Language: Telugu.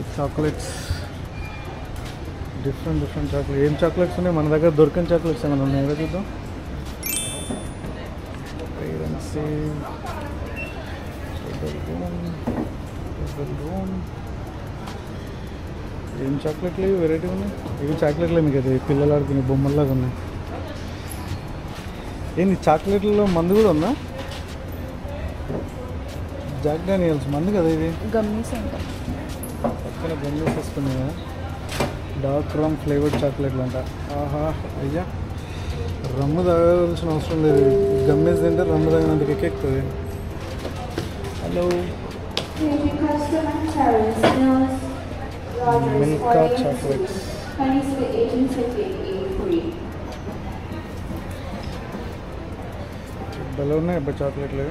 ఈ చాక్లెట్స్ డిఫరెంట్ డిఫరెంట్ చాక్లెట్ ఏం చాక్లెట్స్ ఉన్నాయి? మన దగ్గర దొరికిన చాక్లెట్స్ ఏమైనా ఉన్నాయి? కదా చూద్దాం. పేరెంట్స్ ఏం చాక్లెట్లు ఇవి వెరైటీ ఉన్నాయి? ఇవి చాక్లెట్లు మీకు అది పిల్లలు ఆడుకునే బొమ్మల్లాగా ఉన్నాయి. ఏంది? చాక్లెట్లలో మందు కూడా ఉందా? జాక్ డానియల్స్ మందు కదా ఇది. గమ్మీస్ అంటాం. గమ్మీస్ వస్తున్నాయి కదా డార్క్ రమ్ ఫ్లేవర్డ్ చాక్లెట్లు అంట ఆహా అయ్యా. రమ్ము తాగాల్సిన అవసరం లేదు. గమ్మేసి తింటే రమ్ము తాగినంత ఎక్కెక్కుతుంది హలో. eight free. భలే ఉన్నాయి అబ్బా చాక్లెట్లు